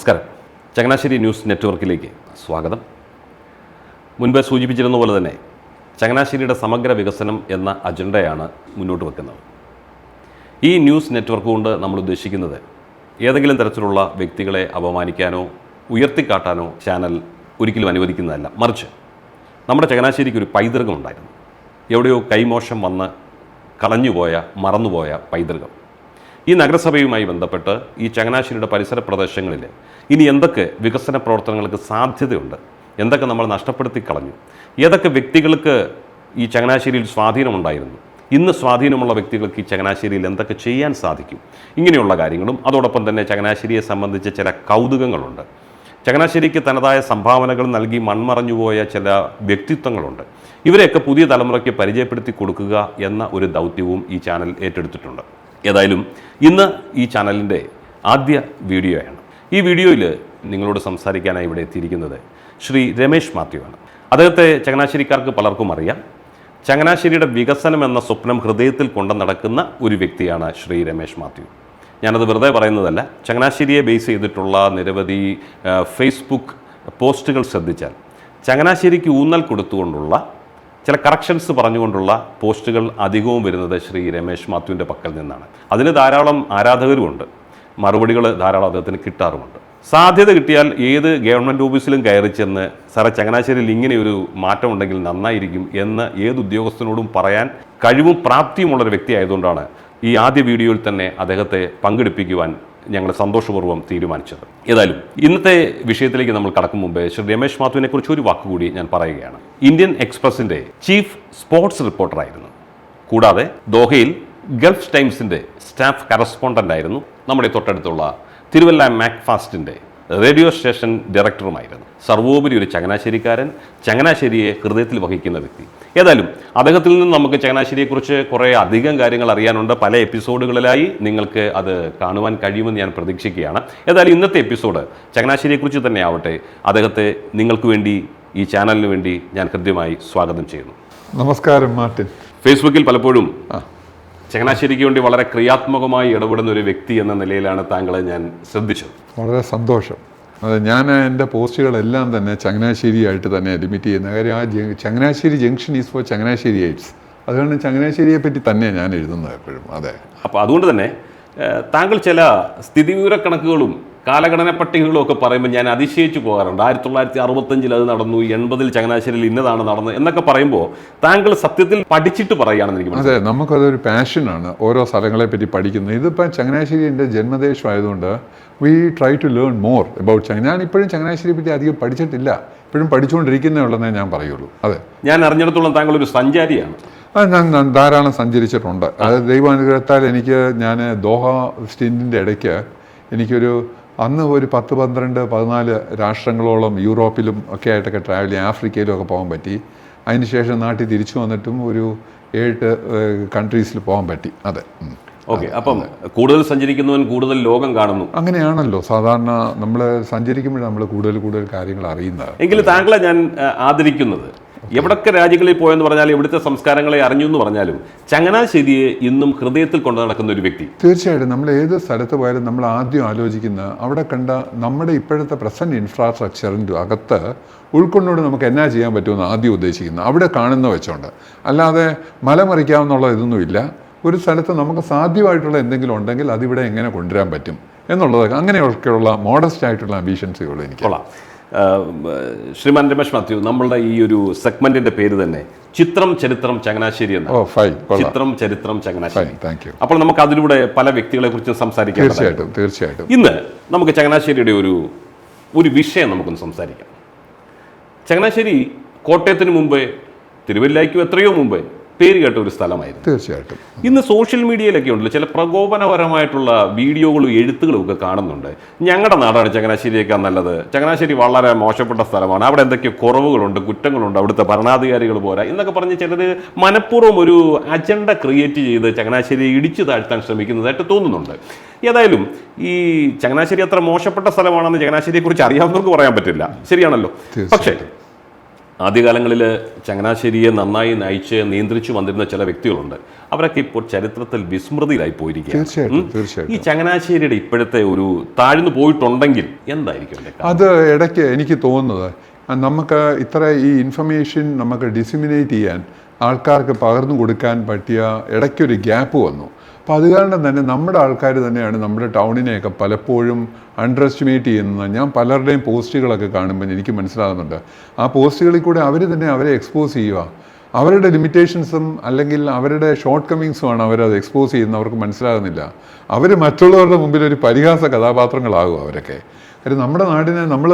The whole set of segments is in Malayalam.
നമസ്കാരം. ചങ്ങനാശ്ശേരി ന്യൂസ് നെറ്റ്വർക്കിലേക്ക് സ്വാഗതം. മുൻപേ സൂചിപ്പിച്ചിരുന്ന പോലെ തന്നെ ചങ്ങനാശ്ശേരിയുടെ സമഗ്ര വികസനം എന്ന അജണ്ടയാണ് മുന്നോട്ട് വെക്കുന്നത്. ഈ ന്യൂസ് നെറ്റ്വർക്ക് കൊണ്ട് നമ്മൾ ഉദ്ദേശിക്കുന്നത് ഏതെങ്കിലും തരത്തിലുള്ള വ്യക്തികളെ അപമാനിക്കാനോ ഉയർത്തിക്കാട്ടാനോ ചാനൽ ഒരിക്കലും അനുവദിക്കുന്നതല്ല. മറിച്ച് നമ്മുടെ ചങ്ങനാശ്ശേരിക്ക് ഒരു പൈതൃകം ഉണ്ടായിരുന്നു എവിടെയോ കൈമോശം വന്ന് കളഞ്ഞുപോയ മറന്നുപോയ പൈതൃകം. ഈ നഗരസഭയുമായി ബന്ധപ്പെട്ട് ഈ ചങ്ങനാശ്ശേരിയുടെ പരിസര പ്രദേശങ്ങളിൽ ഇനി എന്തൊക്കെ വികസന പ്രവർത്തനങ്ങൾക്ക് സാധ്യതയുണ്ട്? എന്തൊക്കെ നമ്മൾ നഷ്ടപ്പെടുത്തി കളഞ്ഞു? ഏതൊക്കെ വ്യക്തികൾക്ക് ഈ ചങ്ങനാശ്ശേരിയിൽ സ്വാധീനമുണ്ടായിരുന്നു? ഇന്ന് സ്വാധീനമുള്ള വ്യക്തികൾക്ക് ഈ ചങ്ങനാശ്ശേരിയിൽ എന്തൊക്കെ ചെയ്യാൻ സാധിക്കും? ഇങ്ങനെയുള്ള കാര്യങ്ങളും അതോടൊപ്പം തന്നെ ചങ്ങനാശ്ശേരിയെ സംബന്ധിച്ച ചില കൗതുകങ്ങളുണ്ട്. ചങ്ങനാശ്ശേരിക്ക് തനതായ സംഭാവനകൾ നൽകി മൺമറഞ്ഞുപോയ ചില വ്യക്തിത്വങ്ങളുണ്ട്. ഇവരെയൊക്കെ പുതിയ തലമുറയ്ക്ക് പരിചയപ്പെടുത്തി കൊടുക്കുക എന്ന ഒരു ദൗത്യവും ഈ ചാനൽ ഏറ്റെടുത്തിട്ടുണ്ട്. ഏതായാലും ഇന്ന് ഈ ചാനലിന്റെ ആദ്യ വീഡിയോയാണ്. ഈ വീഡിയോയിൽ നിങ്ങളോട് സംസാരിക്കാനായി ഇവിടെ എത്തിയിരിക്കുന്നത് ശ്രീ രമേശ് മാത്യു ആണ്. അദ്ദേഹത്തെ ചങ്ങനാശ്ശേരിക്കാർക്ക് പലർക്കും അറിയാം. ചങ്ങനാശ്ശേരിയുടെ വികസനം എന്ന സ്വപ്നം ഹൃദയത്തിൽ കൊണ്ടു നടക്കുന്ന ഒരു വ്യക്തിയാണ് ശ്രീ രമേശ് മാത്യു. ഞാനത് വെറുതെ പറയുന്നതല്ല. ചങ്ങനാശ്ശേരിയെ ബേസ് ചെയ്തിട്ടുള്ള നിരവധി ഫേസ്ബുക്ക് പോസ്റ്റുകൾ ശ്രദ്ധിച്ചാൽ ചങ്ങനാശ്ശേരിക്ക് ഊന്നൽ കൊടുത്തുകൊണ്ടുള്ള ചില കറക്ഷൻസ് പറഞ്ഞുകൊണ്ടുള്ള പോസ്റ്റുകൾ അധികവും വരുന്നത് ശ്രീ രമേശ് മാത്യുവിന്റെ പക്കൽ നിന്നാണ്. അതിന് ധാരാളം ആരാധകരുമുണ്ട്. മറുപടികൾ ധാരാളം അദ്ദേഹത്തിന് കിട്ടാറുമുണ്ട്. സാധ്യത കിട്ടിയാൽ ഏത് ഗവൺമെന്റ് ഓഫീസിലും കയറി ചെന്ന് സാറേ ചങ്ങനാശ്ശേരിയിൽ ഇങ്ങനെ ഒരു മാറ്റം ഉണ്ടെങ്കിൽ നന്നായിരിക്കും എന്ന് ഏത് ഉദ്യോഗസ്ഥനോടും പറയാൻ കഴിവും പ്രാപ്തിയുമുള്ളൊരു വ്യക്തിയായതുകൊണ്ടാണ് ഈ ആദ്യ വീഡിയോയിൽ തന്നെ അദ്ദേഹത്തെ പങ്കെടുപ്പിക്കുവാൻ ഞങ്ങൾ സന്തോഷപൂർവം തീരുമാനിച്ചത്. ഏതായാലും ഇന്നത്തെ വിഷയത്തിലേക്ക് നമ്മൾ കടക്കും മുമ്പേ ശ്രീ രമേശ് മാത്തുവിനെ കുറിച്ച് ഒരു വാക്കുകൂടി ഞാൻ പറയുകയാണ്. ഇന്ത്യൻ എക്സ്പ്രസിന്റെ ചീഫ് സ്പോർട്സ് റിപ്പോർട്ടറായിരുന്നു. കൂടാതെ ദോഹയിൽ ഗൾഫ് ടൈംസിന്റെ സ്റ്റാഫ് കറസ്പോണ്ടന്റ് ആയിരുന്നു നമ്മുടെ തൊട്ടടുത്തുള്ള തിരുവല്ല മാക്ഫാസ്റ്റിന്റെ റേഡിയോ സ്റ്റേഷൻ ഡയറക്ടറുമായിരുന്നു. സർവോപരി ഒരു ചങ്ങനാശ്ശേരിക്കാരൻ ചങ്ങനാശ്ശേരിയെ ഹൃദയത്തിൽ വഹിക്കുന്ന വ്യക്തി. ഏതായാലും അദ്ദേഹത്തിൽ നിന്ന് നമുക്ക് ചങ്ങനാശ്ശേരിയെക്കുറിച്ച് കുറേ അധികം കാര്യങ്ങൾ അറിയാനുണ്ട്. പല എപ്പിസോഡുകളിലായി നിങ്ങൾക്ക് അത് കാണുവാൻ കഴിയുമെന്ന് ഞാൻ പ്രതീക്ഷിക്കുകയാണ്. ഏതായാലും ഇന്നത്തെ എപ്പിസോഡ് ചങ്ങനാശ്ശേരിയെക്കുറിച്ച് തന്നെ ആവട്ടെ. അദ്ദേഹത്തെ നിങ്ങൾക്ക് വേണ്ടി ഈ ചാനലിന് വേണ്ടി ഞാൻ ഹൃദ്യമായി സ്വാഗതം ചെയ്യുന്നു. നമസ്കാരം മാർട്ടിൻ. ഫേസ്ബുക്കിൽ പലപ്പോഴും ചങ്ങനാശ്ശേരിക്ക് വേണ്ടി വളരെ ക്രിയാത്മകമായി ഇടപെടുന്ന ഒരു വ്യക്തി എന്ന നിലയിലാണ് താങ്കളെ ഞാൻ ശ്രദ്ധിച്ചത്. വളരെ സന്തോഷം. അതെ ഞാൻ എന്റെ പോസ്റ്റുകളെല്ലാം തന്നെ ചങ്ങനാശ്ശേരിയായിട്ട് തന്നെ ലിമിറ്റ് ചെയ്യുന്ന കാര്യം ആ Changanassery junction is for Changanassery it's അതുകൊണ്ട് ചങ്ങനാശ്ശേരിയെ പറ്റി തന്നെയാണ് ഞാൻ എഴുതുന്നത് എപ്പോഴും. അതെ. അപ്പോൾ അതുകൊണ്ട് തന്നെ താങ്കൾ ചില സ്ഥിതിവിവര കണക്കുകളും കാലഘടന പട്ടികകളും ഒക്കെ പറയുമ്പോൾ ഞാൻ അതിശയിച്ചു പോകാറുണ്ട്. ആയിരത്തി തൊള്ളായിരത്തി അറുപത്തഞ്ചിൽ അത് നടന്നു എൺപതിൽ ചങ്ങനാശ്ശേരിയിൽ ഇന്നതാണ് നടന്നത് എന്നൊക്കെ പറയുമ്പോൾ താങ്കൾ സത്യത്തിൽ പഠിച്ചിട്ട് പറയുകയാണെന്ന് എനിക്ക് അതെ നമുക്കതൊരു പാഷനാണ് ഓരോ സ്ഥലങ്ങളെ പറ്റി പഠിക്കുന്നത്. ഇതിപ്പോൾ ചങ്ങനാശ്ശേരി എന്റെ ജന്മദേശമായതുകൊണ്ട് we try to learn more about ചങ്ങ ഞാൻ ഇപ്പോഴും ചങ്ങനാശ്ശേരിയെ പറ്റി അധികം പഠിച്ചിട്ടില്ല. ഇപ്പോഴും പഠിച്ചുകൊണ്ടിരിക്കുന്നേ ഉള്ളതെന്നേ ഞാൻ പറയുള്ളൂ. അതെ. ഞാൻ അറിഞ്ഞിടത്തോളം താങ്കൾ ഒരു സഞ്ചാരിയാണ്. ഞാൻ ധാരാളം സഞ്ചരിച്ചിട്ടുണ്ട്. അത് ദൈവാനുഗ്രഹത്താൽ എനിക്ക് ഞാൻ ദോഹ സ്റ്റിന്റിന്റെ ഇടയ്ക്ക് എനിക്കൊരു അന്ന് ഒരു പത്ത് പന്ത്രണ്ട് പതിനാല് രാഷ്ട്രങ്ങളോളം യൂറോപ്പിലും ഒക്കെ ആയിട്ടൊക്കെ ട്രാവൽ ചെയ്യാൻ ആഫ്രിക്കയിലും ഒക്കെ പോകാൻ പറ്റി. അതിനുശേഷം നാട്ടിൽ തിരിച്ചു വന്നിട്ടും ഒരു ഏഴ് കൺട്രീസിൽ പോകാൻ പറ്റി. അതെ. ഓക്കെ. അപ്പം കൂടുതൽ സഞ്ചരിക്കുന്നവൻ കൂടുതൽ ലോകം കാണുന്നു. അങ്ങനെയാണല്ലോ. സാധാരണ നമ്മൾ സഞ്ചരിക്കുമ്പോഴാണ് നമ്മൾ കൂടുതൽ കൂടുതൽ കാര്യങ്ങൾ അറിയുന്നത്. എങ്കിലും താങ്കളെ ഞാൻ ആദരിക്കുന്നത് എവിടൊക്കെ രാജ്യങ്ങളിൽ പോയെന്ന് പറഞ്ഞാലും ഇവിടുത്തെ സംസ്കാരങ്ങളെ അറിഞ്ഞു എന്ന് പറഞ്ഞാലും ചങ്ങനാശ്ശേരിയെ ഇന്നും ഹൃദയത്തിൽ കൊണ്ടു നടക്കുന്ന ഒരു വ്യക്തി. തീർച്ചയായിട്ടും നമ്മൾ ഏത് സ്ഥലത്ത് പോയാലും നമ്മൾ ആദ്യം ആലോചിക്കുന്ന അവിടെ കണ്ട നമ്മുടെ ഇപ്പോഴത്തെ പ്രസന്റ് ഇൻഫ്രാസ്ട്രക്ചറിന്റെ അകത്ത് ഉൾക്കൊണ്ടുകൊണ്ട് നമുക്ക് എന്നാ ചെയ്യാൻ പറ്റുമെന്ന് ആദ്യം ഉദ്ദേശിക്കുന്നത് അവിടെ കാണുന്ന വെച്ചോണ്ട്. അല്ലാതെ മലമറിക്കാവുന്നുള്ള ഇതൊന്നുമില്ല ഒരു സ്ഥലത്ത് നമുക്ക് സാധ്യമായിട്ടുള്ള എന്തെങ്കിലും ഉണ്ടെങ്കിൽ അതിവിടെ എങ്ങനെ കൊണ്ടുവരാൻ പറ്റും എന്നുള്ളത് അങ്ങനെയൊക്കെയുള്ള മോഡസ്റ്റ് ആയിട്ടുള്ള അംബീഷൻസുകൾ എനിക്ക്. കൊള്ളാം. ശ്രീമാൻ രമേശ് മാത്യു നമ്മളുടെ ഈ ഒരു സെഗ്മെന്റിന്റെ പേര് തന്നെ ചിത്രം ചരിത്രം ചങ്ങനാശ്ശേരി എന്ന ചിത്രം ചരിത്രം ചങ്ങനാശ്ശേരി. അപ്പോൾ നമുക്ക് അതിലൂടെ പല വ്യക്തികളെ കുറിച്ച് സംസാരിക്കാം തീർച്ചയായിട്ടും തീർച്ചയായിട്ടും. ഇന്ന് നമുക്ക് ചങ്ങനാശ്ശേരിയുടെ ഒരു ഒരു വിഷയം നമുക്കൊന്ന് സംസാരിക്കാം. ചങ്ങനാശ്ശേരി കോട്ടയത്തിന് മുമ്പേ തിരുവല്ലായ്ക്കും എത്രയോ മുമ്പേ പേര് കേട്ട ഒരു സ്ഥലമായിരുന്നു. തീർച്ചയായിട്ടും. ഇന്ന് സോഷ്യൽ മീഡിയയിലൊക്കെ ഉണ്ടല്ലോ ചില പ്രകോപനപരമായിട്ടുള്ള വീഡിയോകളും എഴുത്തുകളും ഒക്കെ കാണുന്നുണ്ട്. ഞങ്ങളുടെ നാടാണ് ചങ്ങനാശ്ശേരിയൊക്കെ നല്ലത്. ചങ്ങനാശ്ശേരി വളരെ മോശപ്പെട്ട സ്ഥലമാണ്. അവിടെ എന്തൊക്കെയോ കുറവുകളുണ്ട് കുറ്റങ്ങളുണ്ട് അവിടുത്തെ ഭരണാധികാരികൾ പോരാ എന്നൊക്കെ പറഞ്ഞ് ചിലർ മനഃപൂർവം ഒരു അജണ്ട ക്രിയേറ്റ് ചെയ്ത് ചങ്ങനാശ്ശേരിയെ ഇടിച്ചു താഴ്ത്താൻ ശ്രമിക്കുന്നതായിട്ട് തോന്നുന്നുണ്ട്. ഏതായാലും ഈ ചങ്ങനാശ്ശേരി അത്ര മോശപ്പെട്ട സ്ഥലമാണെന്ന് ചങ്ങനാശ്ശേരിയെക്കുറിച്ച് അറിയാവുന്നവർക്ക് പറയാൻ പറ്റില്ല. ശരിയാണല്ലോ? പക്ഷേ ആദ്യകാലങ്ങളിൽ ചങ്ങനാശ്ശേരിയെ നന്നായി നയിച്ച് നിയന്ത്രിച്ചു വന്നിരുന്ന ചില വ്യക്തികളുണ്ട്. അവരൊക്കെ ഇപ്പോൾ ചരിത്രത്തിൽ വിസ്മൃതിയിലായി പോയിരിക്കുകയാണ്. ഈ ചങ്ങനാശ്ശേരിയുടെ ഇപ്പോഴത്തെ ഒരു താഴ്ന്നു പോയിട്ടുണ്ടെങ്കിൽ എന്തായിരിക്കും? അത് ഇടയ്ക്ക് എനിക്ക് തോന്നുന്നത് നമുക്ക് ഇത്ര ഈ ഇൻഫർമേഷൻ നമുക്ക് ഡിസിമിനേറ്റ് ചെയ്യാൻ ആൾക്കാർക്ക് പകർന്നു കൊടുക്കാൻ പറ്റിയ ഇടയ്ക്കൊരു ഗ്യാപ്പ് വന്നു. അപ്പോൾ അത് കാരണം തന്നെ നമ്മുടെ ആൾക്കാർ തന്നെയാണ് നമ്മുടെ ടൗണിനെയൊക്കെ പലപ്പോഴും അണ്ടർ എസ്റ്റിമേറ്റ് ചെയ്യുന്നത് ഞാൻ പലരുടെയും പോസ്റ്റുകളൊക്കെ കാണുമ്പോൾ എനിക്ക് മനസ്സിലാകുന്നുണ്ട്. ആ പോസ്റ്റുകളിൽ കൂടെ അവർ തന്നെ അവരെ എക്സ്പോസ് ചെയ്യുക. അവരുടെ ലിമിറ്റേഷൻസും അല്ലെങ്കിൽ അവരുടെ ഷോർട്ട് കമ്മിങ്സുമാണ് അവരത് എക്സ്പോസ് ചെയ്യുന്നത് അവർക്ക് മനസ്സിലാകുന്നില്ല. അവർ മറ്റുള്ളവരുടെ മുമ്പിൽ ഒരു പരിഹാസ കഥാപാത്രങ്ങളാകും അവരൊക്കെ. കാര്യം നമ്മുടെ നാടിനെ നമ്മൾ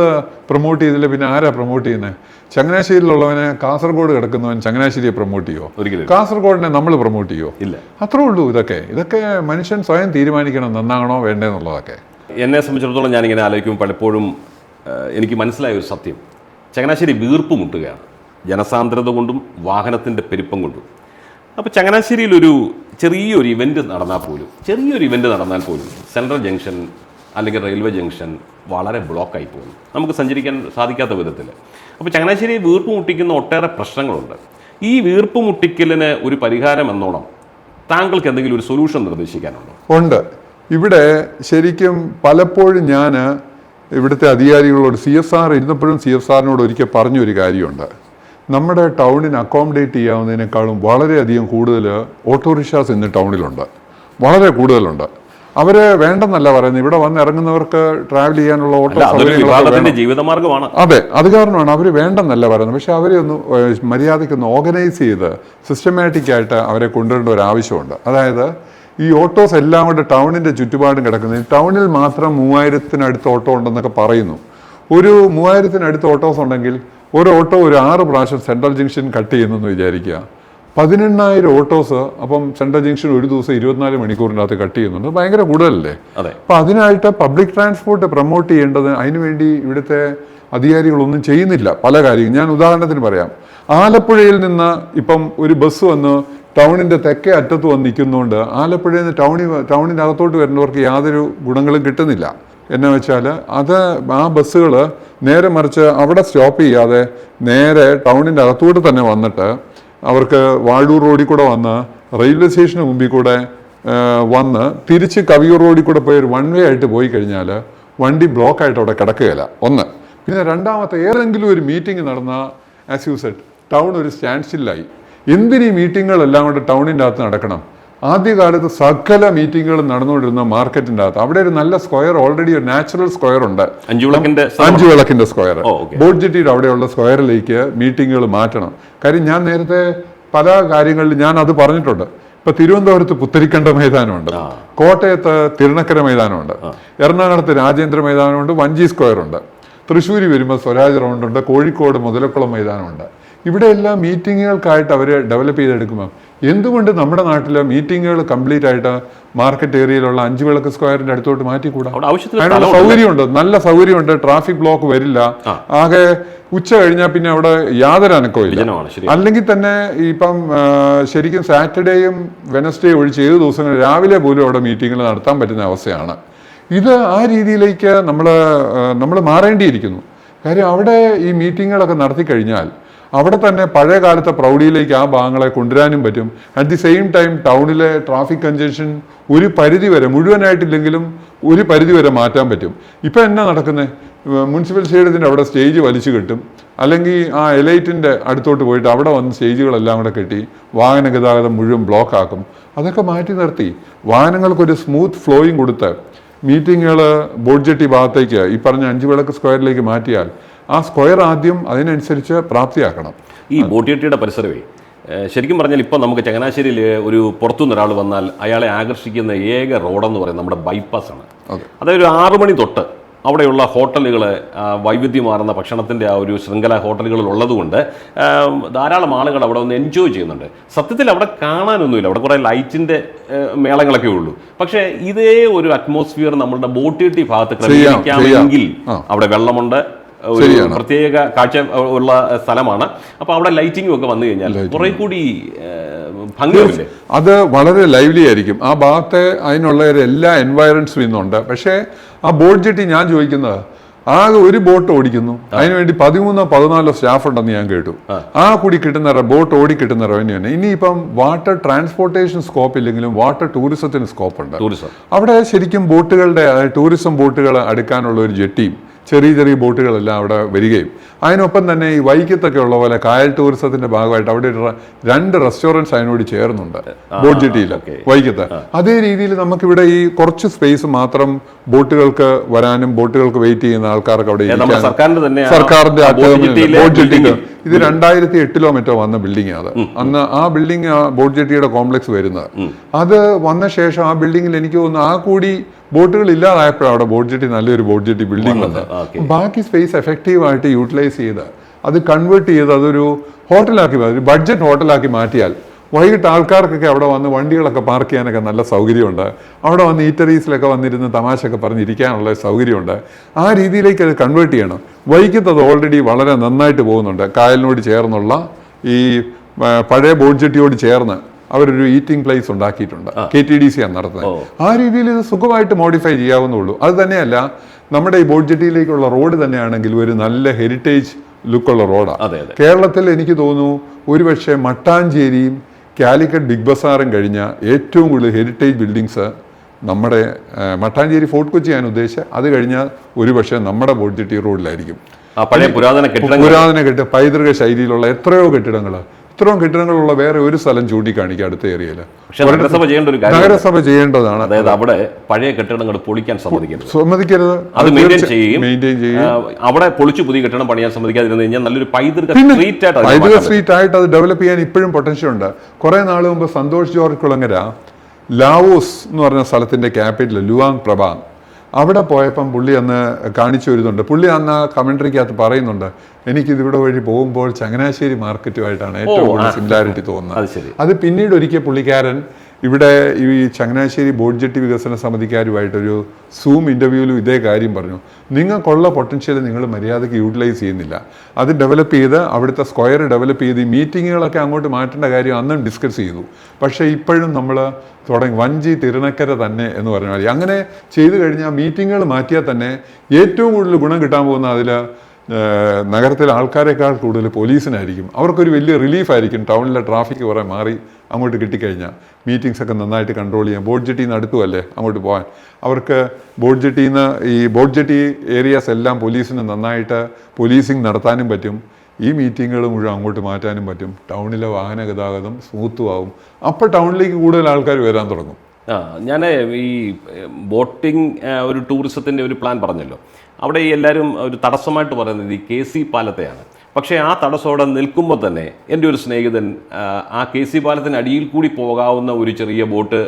പ്രൊമോട്ട് ചെയ്തില്ല പിന്നെ ആരാ പ്രൊമോട്ട് ചെയ്യുന്നത് ചങ്ങനാശ്ശേരിയിലുള്ളവനെ കാസർഗോഡ് കിടക്കുന്നവൻ ചങ്ങനാശ്ശേരിയെ പ്രൊമോട്ട് ചെയ്യുമോ ഒരിക്കലും കാസർഗോഡിനെ നമ്മൾ പ്രൊമോട്ട് ചെയ്യുമോ ഇല്ല. അത്രേ ഉള്ളൂ ഇതൊക്കെ. ഇതൊക്കെ മനുഷ്യൻ സ്വയം തീരുമാനിക്കണം നന്നാകണോ വേണ്ടേന്നുള്ളതൊക്കെ. എന്നെ സംബന്ധിച്ചിടത്തോളം ഞാനിങ്ങനെ ആലോചിക്കുമ്പോൾ പലപ്പോഴും എനിക്ക് മനസ്സിലായ ഒരു സത്യം. ചങ്ങനാശ്ശേരി വീർപ്പ് മുട്ടുകയാണ്. ജനസാന്ദ്രത കൊണ്ടും വാഹനത്തിന്റെ പെരുപ്പം കൊണ്ടും. അപ്പോൾ ചങ്ങനാശ്ശേരിയിലൊരു ചെറിയൊരു ഇവന്റ് നടന്നാൽ പോലും ചെറിയൊരു ഇവന്റ് നടന്നാൽ പോലും സെൻട്രൽ ജംഗ്ഷൻ അല്ലെങ്കിൽ റെയിൽവേ ജംഗ്ഷൻ വളരെ ബ്ലോക്കായി പോകും നമുക്ക് സഞ്ചരിക്കാൻ സാധിക്കാത്ത വിധത്തിൽ. അപ്പോൾ ചങ്ങനാശ്ശേരി വീർപ്പ് മുട്ടിക്കുന്ന ഒട്ടേറെ പ്രശ്നങ്ങളുണ്ട്. ഈ വീർപ്പ് മുട്ടിക്കലിന് ഒരു പരിഹാരം എന്നോണം താങ്കൾക്ക് എന്തെങ്കിലും ഒരു സൊല്യൂഷൻ നിർദ്ദേശിക്കാനുണ്ടോ? ഉണ്ട്. ഇവിടെ ശരിക്കും പലപ്പോഴും ഞാൻ ഇവിടുത്തെ അധികാരികളോട് സി എസ് ആർ ഇരുന്നപ്പോഴും സി എസ് ആറിനോട് ഒരിക്കൽ പറഞ്ഞൊരു കാര്യമുണ്ട്. നമ്മുടെ ടൗണിന് അക്കോമഡേറ്റ് ചെയ്യാവുന്നതിനേക്കാളും വളരെയധികം കൂടുതൽ ഓട്ടോറിക്ഷാസ് ഇന്ന് ടൗണിലുണ്ട്. വളരെ കൂടുതലുണ്ട്. അവരെ വേണ്ടെന്നല്ല പറയുന്നത്. ഇവിടെ വന്ന് ഇറങ്ങുന്നവർക്ക് ട്രാവൽ ചെയ്യാനുള്ള ഓട്ടോ ജീവിതമാർഗമാണ്. അതെ അത് കാരണമാണ് അവർ വേണ്ടെന്നല്ല പറയുന്നത്. പക്ഷെ അവരെ ഒന്ന് മര്യാദയ്ക്ക് ഒന്ന് ഓർഗനൈസ് ചെയ്ത് സിസ്റ്റമാറ്റിക് ആയിട്ട് അവരെ കൊണ്ടുവരേണ്ട ഒരു ആവശ്യമുണ്ട്. അതായത് ഈ ഓട്ടോസ് എല്ലാം കൂടെ ടൗണിന്റെ ചുറ്റുപാടും കിടക്കുന്നത് ടൗണിൽ മാത്രം മൂവായിരത്തിനടുത്ത് ഓട്ടോ ഉണ്ടെന്നൊക്കെ പറയുന്നു. ഒരു മൂവായിരത്തിനടുത്ത് ഓട്ടോസ് ഉണ്ടെങ്കിൽ ഒരു ഓട്ടോ ഒരു ആറ് പ്രാവശ്യം സെൻട്രൽ ജംഗ്ഷൻ കട്ട് ചെയ്യുന്നെന്ന് വിചാരിക്കുക. പതിനെണ്ണായിരം ഓട്ടോസ് അപ്പം സെൻട്രൽ ജംഗ്ഷൻ ഒരു ദിവസം ഇരുപത്തിനാല് മണിക്കൂറിനകത്ത് കട്ട് ചെയ്യുന്നുണ്ട്. ഭയങ്കര കൂടുതലല്ലേ? അതെ. അപ്പൊ അതിനായിട്ട് പബ്ലിക് ട്രാൻസ്പോർട്ട് പ്രൊമോട്ട് ചെയ്യേണ്ടത് അതിനുവേണ്ടി ഇവിടുത്തെ അധികാരികളൊന്നും ചെയ്യുന്നില്ല. പല കാര്യങ്ങളും. ഞാൻ ഉദാഹരണത്തിന് പറയാം. ആലപ്പുഴയിൽ നിന്ന് ഇപ്പം ഒരു ബസ് വന്ന് ടൗണിന്റെ തെക്കേ അറ്റത്ത് വന്ന് നിൽക്കുന്നതുകൊണ്ട് ആലപ്പുഴയിൽ നിന്ന് ടൗണിൽ ടൗണിന്റെ അകത്തോട്ട് വരുന്നവർക്ക് യാതൊരു ഗുണങ്ങളും കിട്ടുന്നില്ല. എന്നു വെച്ചാൽ അത് ആ ബസ്സുകൾ നേരെ മറിച്ച് അവിടെ സ്റ്റോപ്പ് ചെയ്യാതെ നേരെ ടൗണിന്റെ അകത്തോട്ട് തന്നെ വന്നിട്ട് അവർക്ക് വാഴൂർ റോഡിൽ കൂടെ വന്ന് റെയിൽവേ സ്റ്റേഷന് മുമ്പിൽ കൂടെ വന്ന് തിരിച്ച് കവിയൂർ റോഡിൽ കൂടെ പോയി ഒരു വൺ വേ ആയിട്ട് പോയി കഴിഞ്ഞാൽ വണ്ടി ബ്ലോക്ക് ആയിട്ട് അവിടെ കിടക്കുകയില്ല. ഒന്ന്. പിന്നെ രണ്ടാമത്തെ ഏതെങ്കിലും ഒരു മീറ്റിംഗ് നടന്ന ആസ് യു സെറ്റ് ടൗൺ ഒരു സ്റ്റാൻഡ് സ്റ്റില്ലായി എന്തിന് ഈ മീറ്റിങ്ങുകളെല്ലാം കൂടെ ടൗണിന്റെ അകത്ത് നടക്കണം? ആദ്യകാലത്ത് സകല മീറ്റിങ്ങുകളും നടന്നുകൊണ്ടിരുന്ന മാർക്കറ്റിന്റെ അകത്ത് അവിടെ ഒരു നല്ല സ്ക്വയർ ഓൾറെഡി ഒരു നാച്ചുറൽ സ്ക്വയർ ഉണ്ട്. അഞ്ചു വിളക്കിന്റെ സ്ക്വയർ. ബോർഡ് ജെട്ടിയുടെ അവിടെയുള്ള സ്ക്വയറിലേക്ക് മീറ്റിങ്ങുകൾ മാറ്റണം. കാര്യം ഞാൻ നേരത്തെ പല കാര്യങ്ങളിൽ ഞാൻ അത് പറഞ്ഞിട്ടുണ്ട്. ഇപ്പൊ തിരുവനന്തപുരത്ത് പുത്തരിക്കണ്ട മൈതാനമുണ്ട്. കോട്ടയത്ത് തിരുനക്കര മൈതാനമുണ്ട്. എറണാകുളത്ത് രാജേന്ദ്ര മൈതാനമുണ്ട്. വഞ്ചി സ്ക്വയർ ഉണ്ട് തൃശ്ശൂർ വരുമ്പോൾ സ്വരാജ് റൗണ്ട് ഉണ്ട് കോഴിക്കോട് മുതലക്കുളം മൈതാനമുണ്ട്. ഇവിടെ എല്ലാം മീറ്റിങ്ങുകൾക്കായിട്ട് അവർ ഡെവലപ്പ് ചെയ്തെടുക്കുമ്പോൾ എന്തുകൊണ്ട് നമ്മുടെ നാട്ടിൽ മീറ്റിങ്ങുകൾ കംപ്ലീറ്റ് ആയിട്ട് മാർക്കറ്റ് ഏരിയയിലുള്ള അഞ്ചു വിളക്ക് സ്ക്വയറിന്റെ അടുത്തോട്ട് മാറ്റിക്കൂടാ? അതിനുള്ള. സൗകര്യമുണ്ട് നല്ല സൗകര്യമുണ്ട് ട്രാഫിക് ബ്ലോക്ക് വരില്ല. ആകെ ഉച്ച കഴിഞ്ഞാൽ പിന്നെ അവിടെ യാതൊരു അനക്കവും ഇല്ല. അല്ലെങ്കിൽ തന്നെ ഇപ്പം ശരിക്കും സാറ്റർഡേയും വെനസ്ഡേയും ഒഴിച്ച് ഏത് ദിവസങ്ങളും രാവിലെ പോലും അവിടെ മീറ്റിങ്ങുകൾ നടത്താൻ പറ്റുന്ന അവസ്ഥയാണ്. ഇത് ആ രീതിയിലേക്ക് നമ്മൾ നമ്മൾ മാറേണ്ടിയിരിക്കുന്നു. കാര്യം അവിടെ ഈ മീറ്റിങ്ങുകളൊക്കെ നടത്തി കഴിഞ്ഞാൽ അവിടെ തന്നെ പഴയ കാലത്തെ പ്രൗഢിയിലേക്ക് ആ ഭാഗങ്ങളെ കൊണ്ടുവരാനും പറ്റും. അറ്റ് ദി സെയിം ടൈം ടൗണിലെ ട്രാഫിക് കൺജഷൻ ഒരു പരിധി വരെ മുഴുവനായിട്ടില്ലെങ്കിലും ഒരു പരിധി വരെ മാറ്റാൻ പറ്റും. ഇപ്പം എന്നാ നടക്കുന്നത് മുനിസിപ്പൽ സ്റ്റേഡിയത്തിന്റെ അവിടെ സ്റ്റേജ് വലിച്ചു കെട്ടും. അല്ലെങ്കിൽ ആ എലൈറ്റിന്റെ അടുത്തോട്ട് പോയിട്ട് അവിടെ വന്ന് സ്റ്റേജുകളെല്ലാം കൂടെ കെട്ടി വാഹന ഗതാഗതം മുഴുവൻ ബ്ലോക്ക് ആക്കും. അതൊക്കെ മാറ്റി നിർത്തി. വാഹനങ്ങൾക്കൊരു സ്മൂത്ത് ഫ്ലോയും കൊടുത്ത്. മീറ്റിങ്ങുകൾ ബോഡ്ജെട്ടി ഭാഗത്തേക്ക് ഈ പറഞ്ഞ അഞ്ച് വിളക്ക് സ്ക്വയറിലേക്ക് മാറ്റിയാൽ ആ സ്ക്വയർ ആദ്യം അതിനനുസരിച്ച് പ്രാപ്തിയാക്കണം. ഈ ബോട്ടിയട്ടിയുടെ പരിസരമേ ശരിക്കും പറഞ്ഞാൽ ഇപ്പം നമുക്ക് ചങ്ങനാശ്ശേരിയിൽ ഒരു പുറത്തുനിന്ന് ഒരാൾ വന്നാൽ അയാളെ ആകർഷിക്കുന്ന ഏക റോഡെന്ന് പറയുന്നത് നമ്മുടെ ബൈപ്പാസ് ആണ്. അതെ. അതായത് ഒരു ആറു മണി തൊട്ട് അവിടെയുള്ള ഹോട്ടലുകൾ വൈവിധ്യമാർന്ന ഭക്ഷണത്തിന്റെ ആ ഒരു ശൃംഖല ഹോട്ടലുകളിൽ ഉള്ളതുകൊണ്ട് ധാരാളം ആളുകൾ അവിടെ വന്ന് എൻജോയ് ചെയ്യുന്നുണ്ട്. സത്യത്തിൽ അവിടെ കാണാനൊന്നുമില്ല. അവിടെ കുറേ ലൈറ്റിന്റെ മേളങ്ങളൊക്കെ ഉള്ളൂ. പക്ഷേ ഇതേ ഒരു അറ്റ്മോസ്ഫിയർ നമ്മളുടെ ബോട്ടിയട്ടി ഭാഗത്ത് ക്രമീകരിക്കാമെങ്കിൽ അവിടെ വെള്ളമുണ്ട് ഒരു. പ്രത്യേക കാഴ്ച ഉള്ള സ്ഥലമാണ്. അപ്പോൾ അവിടെ ലൈറ്റിംഗും ഒക്കെ വന്നു കഴിഞ്ഞാൽ കുറെ കൂടി അത് വളരെ ലൈവ്ലി ആയിരിക്കും. ആ ഭാഗത്തെ അതിനുള്ള എല്ലാ എൻവയറൻസും ഇന്നുണ്ട്. പക്ഷേ ആ ബോട്ട് ജെട്ടി ഞാൻ ചോദിക്കുന്നത് ആകെ ഒരു ബോട്ട് ഓടിക്കുന്നു. അതിനുവേണ്ടി പതിമൂന്നോ പതിനാലോ സ്റ്റാഫ് ഉണ്ടെന്ന് ഞാൻ കേട്ടു. ആ. കൂടി കിട്ടുന്ന ബോട്ട് ഓടി കിട്ടുന്ന റവന്യൂ തന്നെ. ഇനിയിപ്പം വാട്ടർ ട്രാൻസ്പോർട്ടേഷൻ സ്കോപ്പ് ഇല്ലെങ്കിലും വാട്ടർ ടൂറിസത്തിന് സ്കോപ്പ് ഉണ്ട്. അവിടെ ശരിക്കും ബോട്ടുകളുടെ ടൂറിസം ബോട്ടുകൾ അടുക്കാനുള്ള ഒരു ജെട്ടിയും ചെറിയ ചെറിയ ബോട്ടുകളെല്ലാം അവിടെ വരികയും. അതിനൊപ്പം തന്നെ ഈ വൈക്കത്തൊക്കെ ഉള്ള പോലെ കായൽ ടൂറിസത്തിന്റെ ഭാഗമായിട്ട് അവിടെ രണ്ട് റെസ്റ്റോറന്റ്സ് അതിനോട് ചേർന്നുണ്ട്. ബോട്ട് ജെട്ടിയിൽ. വൈക്കത്ത്. അതേ രീതിയിൽ നമുക്കിവിടെ ഈ കുറച്ച് സ്പേസ് മാത്രം ബോട്ടുകൾക്ക് വരാനും ബോട്ടുകൾക്ക് വെയിറ്റ് ചെയ്യുന്ന ആൾക്കാർക്ക് അവിടെ സർക്കാരിന്റെ ബോട്ട് terminal, ഇത് രണ്ടായിരത്തി എട്ടിലോ മറ്റോ വന്ന ബിൽഡിംഗ് അത് അന്ന് ആ ബിൽഡിംഗ് ആ ബോട്ട് ജെട്ടിയുടെ കോംപ്ലക്സ് വരുന്നത്. അത് വന്ന ശേഷം ആ ബിൽഡിംഗിൽ എനിക്ക് തോന്നുന്നു ആ കൂടി ബോട്ടുകൾ ഇല്ലാതായപ്പോഴാണ് അവിടെ ബോട്ട് ജെട്ടി നല്ലൊരു ബോട്ട് ജെട്ടി ബിൽഡിംഗ് വന്നത്. ബാക്കി സ്പേസ് എഫക്റ്റീവായിട്ട് യൂട്ടിലൈസ് ചെയ്ത് അത് കൺവേർട്ട് ചെയ്ത് അതൊരു ഹോട്ടലാക്കി ഒരു ബഡ്ജറ്റ് ഹോട്ടലാക്കി മാറ്റിയാൽ വൈകിട്ട് ആൾക്കാർക്കൊക്കെ അവിടെ വന്ന് വണ്ടികളൊക്കെ പാർക്ക് ചെയ്യാനൊക്കെ നല്ല സൗകര്യമുണ്ട്. അവിടെ വന്ന് ഈറ്ററീസിലൊക്കെ വന്നിരുന്ന് തമാശയൊക്കെ പറഞ്ഞിരിക്കാനുള്ള സൗകര്യമുണ്ട്. ആ രീതിയിലേക്ക് അത് കൺവേർട്ട് ചെയ്യണം. വൈകിട്ട് അത് ഓൾറെഡി വളരെ നന്നായിട്ട് പോകുന്നുണ്ട്. കായലിനോട് ചേർന്നുള്ള ഈ പഴയ ബോട്ട് ജെട്ടിയോട് ചേർന്ന് അവരൊരു ഈറ്റിംഗ് പ്ലേസ് ഉണ്ടാക്കിയിട്ടുണ്ട്. കെ ടി ഡി സി ആണ് നടത്തുന്നത്. ആ രീതിയിൽ ഇത് സുഖമായിട്ട് മോഡിഫൈ ചെയ്യാവുന്നുള്ളൂ അത് തന്നെയല്ല നമ്മുടെ ഈ ബോട്ട് ജെട്ടിയിലേക്കുള്ള റോഡ് തന്നെയാണെങ്കിൽ ഒരു നല്ല ഹെറിറ്റേജ് ലുക്കുള്ള റോഡാണ് കേരളത്തിൽ എനിക്ക് തോന്നുന്നു ഒരുപക്ഷെ മട്ടാഞ്ചേരിയും കാലിക്കറ്റ് ബിഗ് ബസാറും കഴിഞ്ഞ ഏറ്റവും കൂടുതൽ ഹെറിറ്റേജ് ബിൽഡിങ്സ് നമ്മുടെ മട്ടാഞ്ചേരി ഫോർട്ട് കൊച്ചി ഞാൻ ഉദ്ദേശിച്ചത് അത് കഴിഞ്ഞാൽ ഒരുപക്ഷെ നമ്മുടെ ജെട്ടി റോഡിലായിരിക്കും പഴയ പുരാതന കെട്ടിടങ്ങൾ. പുരാതന കെട്ടി പൈതൃക ശൈലിയിലുള്ള എത്രയോ കെട്ടിടങ്ങൾ ഇത്രയും കെട്ടിടങ്ങളുള്ള വേറെ ഒരു സ്ഥലം ചൂണ്ടിക്കാണിക്കുക അടുത്ത ഏരിയയിൽ. പക്ഷെ നഗരസഭ ചെയ്യേണ്ട ഒരു കാര്യം നഗരസഭ ചെയ്യേണ്ടതാണ്. അതായത് അവിടെ പഴയ കെട്ടിടങ്ങൾ പൊളിക്കാൻ സമ്മതിക്കരുത്. സമ്മതിക്കരുത്. അത് മെയിന്റെയിൻ ചെയ്യുകയും മെയിന്റെയിൻ ചെയ്യും. അവിടെ പൊളിച്ചു പുതിയ കെട്ടിടം പണിയാൻ സമ്മതിക്കാതിരുന്നു കഴിഞ്ഞാൽ നല്ലൊരു പൈതൃക സ്ട്രീറ്റ് ആയിട്ട് പൈതൃക സ്ട്രീറ്റ് ആയിട്ട് അത് ഡെവലപ്പ് ചെയ്യാൻ ഇപ്പോഴും പൊട്ടൻഷ്യൽ ഉണ്ട്. കുറെ നാൾ മുമ്പ് സന്തോഷ് ജോർജ് കുളങ്ങര ലാവോസ് എന്ന് പറഞ്ഞ സ്ഥലത്തിന്റെ ക്യാപിറ്റൽ ലുവാങ് പ്രഭാങ് അവിടെ പോയപ്പം പുള്ളി അന്ന് കാണിച്ചു വരുന്നുണ്ട് പുള്ളി അന്ന് ആ കമൻട്രിക്കകത്ത് പറയുന്നുണ്ട് എനിക്ക് ഇതിവിടെ വഴി പോകുമ്പോൾ ചങ്ങനാശ്ശേരി മാർക്കറ്റുമായിട്ടാണ് ഏറ്റവും കൂടുതൽ സിമിലാരിറ്റി തോന്നുന്നത്. അത് പിന്നീട് ഒരിക്കൽ പുള്ളിക്കാരൻ ഇവിടെ ഈ ചങ്ങനാശ്ശേരി ബോർഡ് ജെട്ടി വികസന സമിതിക്കാരുമായിട്ടൊരു സൂം ഇന്റർവ്യൂവിലും ഇതേ കാര്യം പറഞ്ഞു. നിങ്ങൾക്കുള്ള പൊട്ടൻഷ്യൽ നിങ്ങൾ മര്യാദയ്ക്ക് യൂട്ടിലൈസ് ചെയ്യുന്നില്ല. അത് ഡെവലപ്പ് ചെയ്ത് അവിടുത്തെ സ്ക്വയർ ഡെവലപ്പ് ചെയ്ത് ഈ മീറ്റിങ്ങുകളൊക്കെ അങ്ങോട്ട് മാറ്റേണ്ട കാര്യം അന്നും ഡിസ്കസ് ചെയ്തു. പക്ഷേ ഇപ്പോഴും നമ്മൾ തുടങ്ങി വഞ്ചി തിരുനക്കര തന്നെ എന്ന് പറഞ്ഞ മാതിരി. അങ്ങനെ ചെയ്തു കഴിഞ്ഞാൽ മീറ്റിങ്ങുകൾ മാറ്റിയാൽ തന്നെ ഏറ്റവും കൂടുതൽ ഗുണം കിട്ടാൻ പോകുന്ന അതിൽ നഗരത്തിലെ ആൾക്കാരെക്കാൾ കൂടുതൽ പോലീസിനായിരിക്കും അവർക്കൊരു വലിയ റിലീഫായിരിക്കും ടൗണിലെ ട്രാഫിക് കുറേ മാറി അങ്ങോട്ട് കിട്ടിക്കഴിഞ്ഞാൽ മീറ്റിംഗ്സ് ഒക്കെ നന്നായിട്ട് കൺട്രോൾ ചെയ്യാം ബോർഡ് ജെട്ടിയിൽ നിന്ന് അടുത്തുമല്ലേ അങ്ങോട്ട് പോകാൻ അവർക്ക് ബോർഡ് ജെട്ടിയിൽ നിന്ന് ഈ ബോർഡ് ജെട്ടി ഏരിയാസ് എല്ലാം പോലീസിന് നന്നായിട്ട് പോലീസിങ് നടത്താനും പറ്റും. ഈ മീറ്റിങ്ങുകൾ മുഴുവൻ അങ്ങോട്ട് മാറ്റാനും പറ്റും. ടൗണിലെ വാഹന ഗതാഗതം സ്മൂത്തും ആവും. അപ്പോൾ ടൗണിലേക്ക് കൂടുതൽ ആൾക്കാർ വരാൻ തുടങ്ങും. ആ ഞാൻ ഈ ബോട്ടിംഗ് ഒരു ടൂറിസത്തിന്റെ ഒരു പ്ലാൻ പറഞ്ഞല്ലോ. അവിടെ ഈ എല്ലാവരും ഒരു തടസ്സമായിട്ട് പറയുന്നത് ഈ കെ സി പാലത്തെയാണ്. പക്ഷേ ആ തടസ്സം അവിടെ നിൽക്കുമ്പോൾ തന്നെ എന്റെ ഒരു സ്നേഹിതൻ ആ, കെ സി പാലത്തിന് അടിയിൽ കൂടി പോകാവുന്ന ഒരു ചെറിയ ബോട്ട്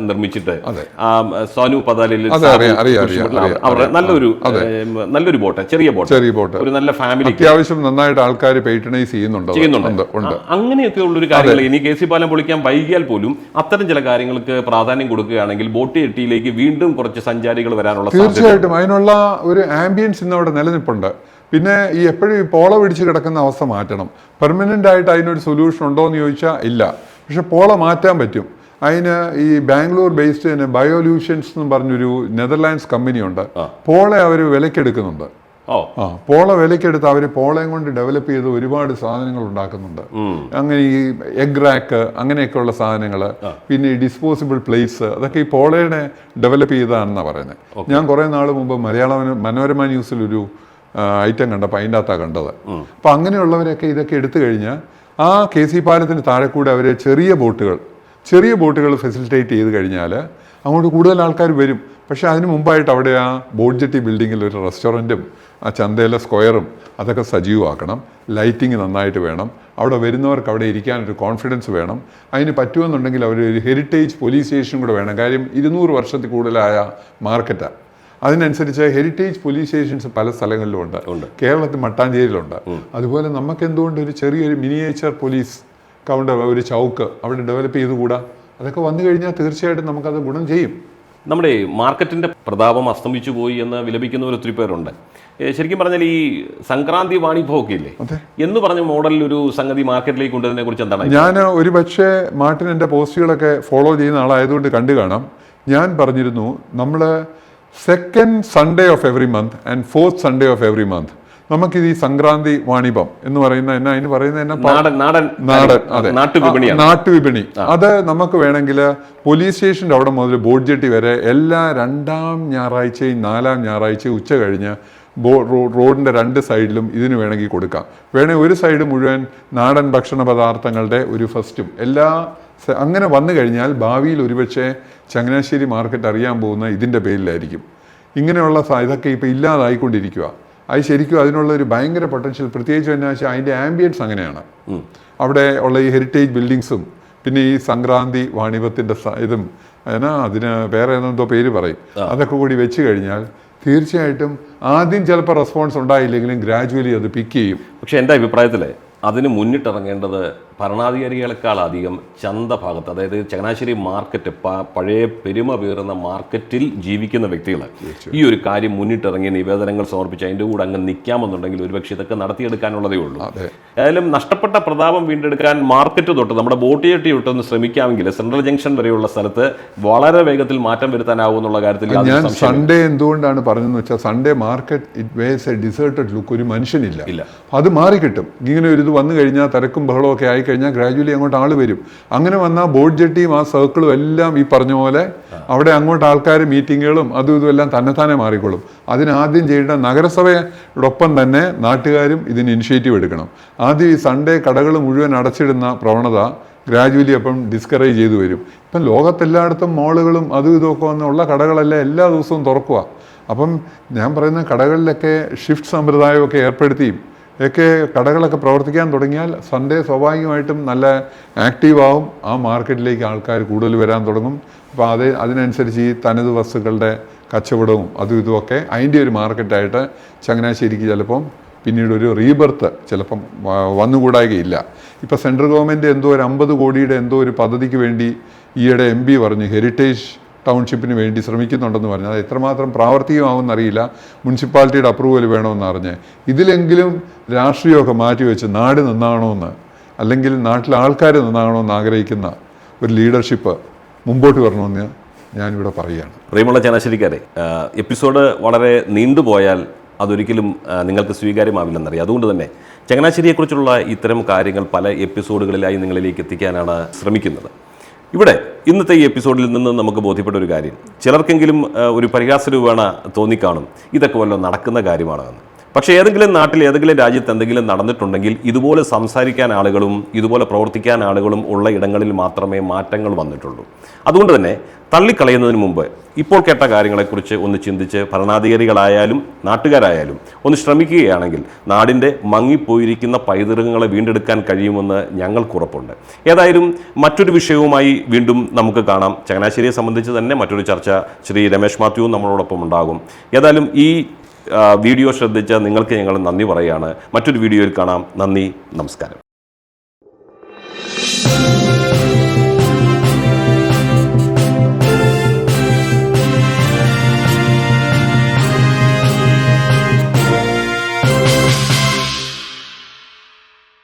നിർമ്മിച്ചിട്ട് ആ സോനു പതാലിൽ അവരുടെ നല്ലൊരു നല്ലൊരു ബോട്ട് ചെറിയ ബോട്ട്. ചെറിയ ബോട്ട്. ഒരു നല്ല ഫാമിലി അത്യാവശ്യം നന്നായിട്ട് ആൾക്കാർ പേറ്റണൈസ് ചെയ്യുന്നുണ്ട്. ചെയ്യുന്നുണ്ട്. അങ്ങനെയൊക്കെ ഉള്ളൊരു കാര്യങ്ങൾ ഇനി കെ സി പാലം പൊളിക്കാൻ വൈകിയാൽ പോലും അത്തരം ചില കാര്യങ്ങൾക്ക് പ്രാധാന്യം കൊടുക്കുകയാണെങ്കിൽ ബോട്ട് എട്ടിയിലേക്ക് വീണ്ടും കുറച്ച് സഞ്ചാരികൾ വരാനുള്ള തീർച്ചയായിട്ടും അതിനുള്ള ഒരു ആംബിയൻസ് ഇന്ന് അവിടെ നിലനിൽപ്പുണ്ട്. പിന്നെ ഈ എപ്പോഴും ഈ പോള പിടിച്ച് കിടക്കുന്ന അവസ്ഥ മാറ്റണം. പെർമനന്റ് ആയിട്ട് അതിനൊരു സൊല്യൂഷൻ ഉണ്ടോ എന്ന് ചോദിച്ചാൽ ഇല്ല. പക്ഷെ പോള മാറ്റാൻ പറ്റും. അതിന് ഈ ബാംഗ്ലൂർ ബേസ്ഡ് തന്നെ ബയോല്യൂഷൻസ് എന്ന് പറഞ്ഞൊരു നെതർലാൻഡ്സ് കമ്പനിയുണ്ട് പോള അവർ വിലക്കെടുക്കുന്നുണ്ട്. ആ പോള വിലക്കെടുത്ത് അവർ പോളയും കൊണ്ട് ഡെവലപ്പ് ചെയ്ത് ഒരുപാട് സാധനങ്ങൾ ഉണ്ടാക്കുന്നുണ്ട്. അങ്ങനെ ഈ എഗ് റാക്ക് അങ്ങനെയൊക്കെയുള്ള സാധനങ്ങൾ പിന്നെ ഈ ഡിസ്പോസിബിൾ പ്ലേറ്റ്സ് അതൊക്കെ ഈ പോളയുടെ ഡെവലപ്പ് ചെയ്തതാണെന്നാണ് പറയുന്നത് ഞാൻ കുറേ നാൾ മുമ്പ് മലയാള മനോരമ ന്യൂസിൽ ഒരു ഐറ്റം കണ്ടപ്പോൾ അതിന്റെ അകത്താണ് കണ്ടത്. അപ്പോൾ അങ്ങനെയുള്ളവരൊക്കെ ഇതൊക്കെ എടുത്തു കഴിഞ്ഞാൽ ആ കെ സി പാലത്തിന് താഴെ കൂടെ അവർ ചെറിയ ബോട്ടുകൾ ചെറിയ ബോട്ടുകൾ ഫെസിലിറ്റേറ്റ് ചെയ്ത് കഴിഞ്ഞാൽ അങ്ങോട്ട് കൂടുതൽ ആൾക്കാർ വരും. പക്ഷേ അതിന് മുമ്പായിട്ട് അവിടെ ആ ബോട്ട് ജെട്ടി ബിൽഡിങ്ങിൽ ഒരു റെസ്റ്റോറന്റും ആ ചന്തയിലെ സ്ക്വയറും അതൊക്കെ സജീവമാക്കണം. ലൈറ്റിംഗ് നന്നായിട്ട് വേണം. അവിടെ വരുന്നവർക്ക് അവിടെ ഇരിക്കാനൊരു കോൺഫിഡൻസ് വേണം. അതിന് പറ്റുമെന്നുണ്ടെങ്കിൽ അവർ ഒരു ഹെറിറ്റേജ് പോലീസ് സ്റ്റേഷൻ കൂടെ വേണം. കാര്യം ഇരുന്നൂറ് വർഷത്തിൽ കൂടുതലായ മാർക്കറ്റാണ് അതിനനുസരിച്ച് ഹെറിറ്റേജ് പോലീസ് സ്റ്റേഷൻസ് പല സ്ഥലങ്ങളിലും ഉണ്ട്. കേരളത്തിൽ മട്ടാഞ്ചേരിയിലുണ്ട്. അതുപോലെ നമുക്ക് എന്തുകൊണ്ട് ഒരു ചെറിയൊരു മിനിയേച്ചർ പോലീസ് കൗണ്ടർ ഒരു ചൗക്ക് അവിടെ ഡെവലപ്പ് ചെയ്തുകൂടാ? അതൊക്കെ വന്നു കഴിഞ്ഞാൽ തീർച്ചയായിട്ടും നമുക്കത് ഗുണം ചെയ്യും. നമ്മുടെ മാർക്കറ്റിന്റെ പ്രതാപം അസ്തമിച്ചു പോയി എന്ന് വിലപിക്കുന്നവർ ഒത്തിരി പേരുണ്ട്. ശരിക്കും പറഞ്ഞാൽ ഈ സംക്രാന്തി വാണിഭമൊക്കെ ഇല്ലേ എന്ന് പറഞ്ഞ മോഡലിൽ ഒരു സംഗതി മാർക്കറ്റിലേക്ക് കൊണ്ടുവരുന്നതിനെ കുറിച്ച് എന്താണ് ഞാൻ ഒരു പക്ഷേ മാർട്ടിൻ എന്റെ പോസ്റ്റുകളൊക്കെ ഫോളോ ചെയ്യുന്ന ആളായതുകൊണ്ട് കണ്ടു കാണാം. ഞാൻ പറഞ്ഞിരുന്നു നമ്മൾ second Sunday of every month and fourth Sunday of every month നമുക്കിത് ഈ സംക്രാന്തി വാണിഭം എന്ന് പറയുന്ന എന്നാ? അതിന് പറയുന്ന എന്നാ? പ- നാടൻ നാടൻ നാടൻ അതെ. നാട്ടുവിപണി അത് നമുക്ക് വേണമെങ്കിൽ പോലീസ് സ്റ്റേഷന്റെ അവിടെ മുതൽ ബോർഡ് ജെട്ടി വരെ എല്ലാ രണ്ടാം ഞായറാഴ്ചയും നാലാം ഞായറാഴ്ചയും ഉച്ച കഴിഞ്ഞ് റോഡിന്റെ റോഡിന്റെ രണ്ട് സൈഡിലും ഇതിന് വേണമെങ്കിൽ കൊടുക്കാം. വേണമെങ്കിൽ ഒരു സൈഡ് മുഴുവൻ നാടൻ ഭക്ഷണ പദാർത്ഥങ്ങളുടെ ഒരു ഫസ്റ്റും എല്ലാ അങ്ങനെ വന്നു കഴിഞ്ഞാൽ ഭാവിയിൽ ഒരുപക്ഷെ ചങ്ങനാശ്ശേരി മാർക്കറ്റ് അറിയാൻ പോകുന്ന ഇതിന്റെ പേരിലായിരിക്കും. ഇങ്ങനെയുള്ള ഇതൊക്കെ ഇപ്പോൾ ഇല്ലാതായിക്കൊണ്ടിരിക്കുക അത് ശരിക്കും അതിനുള്ള ഒരു ഭയങ്കര പൊട്ടൻഷ്യൽ പ്രത്യേകിച്ച് എന്നാ വെച്ചാൽ അതിന്റെ ആംബിയൻസ് അങ്ങനെയാണ്. അവിടെ ഉള്ള ഈ ഹെറിറ്റേജ് ബിൽഡിങ്സും പിന്നെ ഈ സംക്രാന്തി വാണിഭത്തിന്റെ സ- ഇതും എന്നാ അതിന് വേറെ എന്തോ പേര് പറയും. അതൊക്കെ കൂടി വെച്ച് കഴിഞ്ഞാൽ തീർച്ചയായിട്ടും ആദ്യം ചിലപ്പോൾ റെസ്പോൺസ് ഉണ്ടായില്ലെങ്കിലും ഗ്രാജുവലി അത് പിക്ക് ചെയ്യും. പക്ഷേ എന്റെ അഭിപ്രായത്തിൽ അതിന് മുന്നിട്ടിറങ്ങേണ്ടത് ഭരണാധികാരികളെക്കാൾ അധികം ചന്ത ഭാഗത്ത് അതായത് ചങ്ങനാശ്ശേരി മാർക്കറ്റ് പഴയ പെരുമ പേറുന്ന മാർക്കറ്റിൽ ജീവിക്കുന്ന വ്യക്തികൾ. ഈ ഒരു കാര്യം മുന്നിട്ടിറങ്ങി നിവേദനങ്ങൾ സമർപ്പിച്ച് അതിന്റെ കൂടെ അങ്ങ് നിൽക്കാമെന്നുണ്ടെങ്കിൽ ഒരുപക്ഷെ ഇതൊക്കെ നടത്തിയെടുക്കാനുള്ളതേ ഉള്ളൂ. ഏതായാലും നഷ്ടപ്പെട്ട പ്രതാപം വീണ്ടെടുക്കാൻ മാർക്കറ്റ് തൊട്ട് നമ്മുടെ ബോട്ടിയെട്ടി തൊട്ടൊന്ന് ശ്രമിക്കാമെങ്കിൽ സെൻട്രൽ ജംഗ്ഷൻ വരെയുള്ള സ്ഥലത്ത് വളരെ വേഗത്തിൽ മാറ്റം വരുത്താനാവും എന്നുള്ള കാര്യത്തിൽ ഞാൻ സൺഡേ എന്തുകൊണ്ടാണ് പറഞ്ഞതെന്ന് വെച്ചാൽ Sunday market it was a deserted look ഒരു മനുഷ്യനില്ല. അത് മാറി കിട്ടും ഇങ്ങനെ ഒരു ഇത് വന്നു കഴിഞ്ഞാൽ തിരക്കും ബഹളവും ഒക്കെ ആയിക്കഴിഞ്ഞാൽ ഗ്രാജുവലി അങ്ങോട്ട് ആൾ വരും. അങ്ങനെ വന്നാൽ ബോർഡ് ജെട്ടിയും ആ സർക്കിളും എല്ലാം ഈ പറഞ്ഞ പോലെ അവിടെ അങ്ങോട്ട് ആൾക്കാർ മീറ്റിങ്ങുകളും അതും ഇതും എല്ലാം തന്നെത്താനെ മാറിക്കൊള്ളും. അതിനാദ്യം ചെയ്യേണ്ട നഗരസഭയോടൊപ്പം തന്നെ നാട്ടുകാരും ഇതിന് ഇനിഷ്യേറ്റീവ് എടുക്കണം. ആദ്യം ഈ സൺഡേ കടകൾ മുഴുവൻ അടച്ചിടുന്ന പ്രവണത ഗ്രാജുവലി അപ്പം ഡിസ്കറേജ് ചെയ്തു വരും. ഇപ്പം ലോകത്തെല്ലായിടത്തും മോളുകളും അതും ഇതുമൊക്കെ വന്നുള്ള കടകളെല്ലാം എല്ലാ ദിവസവും തുറക്കുക അപ്പം ഞാൻ പറയുന്ന കടകളിലൊക്കെ ഷിഫ്റ്റ് സമ്പ്രദായമൊക്കെ ഏർപ്പെടുത്തിയും ഒക്കെ കടകളൊക്കെ പ്രവർത്തിക്കാൻ തുടങ്ങിയാൽ സൺഡേ സ്വാഭാവികമായിട്ടും നല്ല ആക്റ്റീവ് ആവും. ആ മാർക്കറ്റിലേക്ക് ആൾക്കാർ കൂടുതൽ വരാൻ തുടങ്ങും. അപ്പോൾ അത് അതിനനുസരിച്ച് ഈ തനത് വസ്തുക്കളുടെ കച്ചവടവും അതും ഇതുമൊക്കെ അതിന്റെ ഒരു മാർക്കറ്റായിട്ട് ചങ്ങനാശ്ശേരിക്ക് ചിലപ്പം പിന്നീട് ഒരു റീബർത്ത് ചിലപ്പം വന്നുകൂടായികയില്ല. ഇപ്പോൾ സെൻട്രൽ ഗവൺമെന്റ് എന്തോ ഒരു അമ്പത് കോടിയുടെ എന്തോ ഒരു പദ്ധതിക്ക് വേണ്ടി ഈയിടെ എം പി പറഞ്ഞു ഹെറിറ്റേജ് ടൗൺഷിപ്പിന് വേണ്ടി ശ്രമിക്കുന്നുണ്ടെന്ന് പറഞ്ഞു. അത് എത്രമാത്രം പ്രാവർത്തികമാകുമെന്ന് അറിയില്ല മുനിസിപ്പാലിറ്റിയുടെ അപ്രൂവൽ വേണമെന്ന് അറിഞ്ഞ് ഇതിലെങ്കിലും രാഷ്ട്രീയമൊക്കെ മാറ്റിവെച്ച് നാട് നന്നാകണമെന്ന് അല്ലെങ്കിൽ നാട്ടിലെ ആൾക്കാർ നന്നാകണമെന്ന് ആഗ്രഹിക്കുന്ന ഒരു ലീഡർഷിപ്പ് മുമ്പോട്ട് വരണമെന്ന് ഞാനിവിടെ പറയുകയാണ്. പ്രിയമുള്ള ചനാശ്ശേരിക്കാരെ എപ്പിസോഡ് വളരെ നീണ്ടുപോയാൽ അതൊരിക്കലും നിങ്ങൾക്ക് സ്വീകാര്യമാവില്ലെന്നറിയാം. അതുകൊണ്ട് തന്നെ ചങ്ങനാശ്ശേരിയെക്കുറിച്ചുള്ള ഇത്തരം കാര്യങ്ങൾ പല എപ്പിസോഡുകളിലായി നിങ്ങളിലേക്ക് എത്തിക്കാനാണ് ശ്രമിക്കുന്നത്. ഇവിടെ ഇന്നത്തെ ഈ എപ്പിസോഡിൽ നിന്ന് നമുക്ക് ബോധ്യപ്പെട്ട ഒരു കാര്യം. ചിലർക്കെങ്കിലും ഒരു പരിഹാസ രൂപേണ തോന്നിക്കാണും. ഇതൊക്കെ വല്ലതും നടക്കുന്ന കാര്യമാണ് എന്ന്. പക്ഷേ ഏതെങ്കിലും നാട്ടിൽ ഏതെങ്കിലും രാജ്യത്ത് എന്തെങ്കിലും നടന്നിട്ടുണ്ടെങ്കിൽ ഇതുപോലെ സംസാരിക്കാൻ ആളുകളും ഇതുപോലെ പ്രവർത്തിക്കാൻ ആളുകളും ഉള്ള ഇടങ്ങളിൽ മാത്രമേ മാറ്റങ്ങൾ വന്നിട്ടുള്ളൂ. അതുകൊണ്ട് തന്നെ തള്ളിക്കളയുന്നതിന് മുമ്പ് ഇപ്പോൾ കേട്ട കാര്യങ്ങളെക്കുറിച്ച് ഒന്ന് ചിന്തിച്ച് ഭരണാധികാരികളായാലും നാട്ടുകാരായാലും ഒന്ന് ശ്രമിക്കുകയാണെങ്കിൽ നാടിന്റെ മങ്ങിപ്പോയിരിക്കുന്ന പൈതൃകങ്ങളെ വീണ്ടെടുക്കാൻ കഴിയുമെന്ന് ഞങ്ങൾക്കുറപ്പുണ്ട് ഏതായാലും മറ്റൊരു വിഷയവുമായി വീണ്ടും നമുക്ക് കാണാം. ചങ്ങനാശ്ശേരിയെ സംബന്ധിച്ച് തന്നെ മറ്റൊരു ചർച്ച ശ്രീ രമേശ് മാത്യുവും നമ്മളോടൊപ്പം ഉണ്ടാകും. ഏതായാലും ഈ വീഡിയോ ശ്രദ്ധിച്ച നിങ്ങൾക്ക് ഞങ്ങൾ നന്ദി പറയുകയാണ്. മറ്റൊരു വീഡിയോയിൽ കാണാം. നന്ദി നമസ്കാരം.